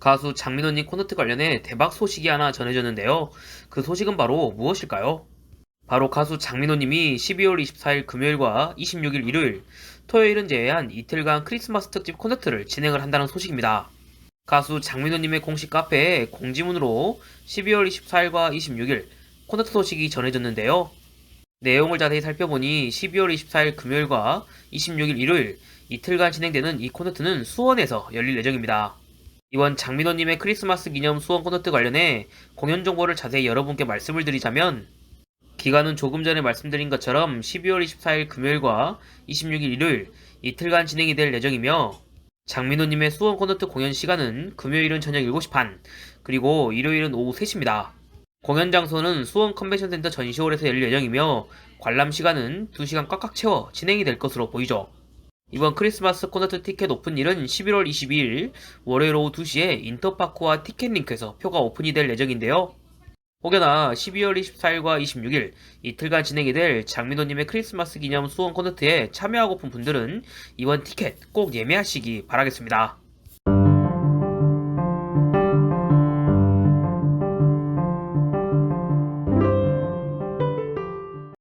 가수 장민호님 콘서트 관련해 대박 소식이 하나 전해졌는데요. 그 소식은 바로 무엇일까요? 바로 가수 장민호님이 12월 24일 금요일과 26일 일요일, 토요일은 제외한 이틀간 크리스마스 특집 콘서트를 진행을 한다는 소식입니다. 가수 장민호님의 공식 카페에 공지문으로 12월 24일과 26일 콘서트 소식이 전해졌는데요. 내용을 자세히 살펴보니 12월 24일 금요일과 26일 일요일 이틀간 진행되는 이 콘서트는 수원에서 열릴 예정입니다. 이번 장민호님의 크리스마스 기념 수원 콘서트 관련해 공연 정보를 자세히 여러분께 말씀을 드리자면 기간은 조금 전에 말씀드린 것처럼 12월 24일 금요일과 26일 일요일 이틀간 진행이 될 예정이며 장민호님의 수원 콘서트 공연 시간은 금요일은 저녁 7시 반 그리고 일요일은 오후 3시입니다. 공연 장소는 수원 컨벤션센터 전시홀에서 열릴 예정이며 관람 시간은 2시간 꽉꽉 채워 진행이 될 것으로 보이죠. 이번 크리스마스 콘서트 티켓 오픈일은 11월 22일 월요일 오후 2시에 인터파크와 티켓링크에서 표가 오픈이 될 예정인데요. 혹여나 12월 24일과 26일 이틀간 진행이 될 장민호님의 크리스마스 기념 수원 콘서트에 참여하고픈 분들은 이번 티켓 꼭 예매하시기 바라겠습니다.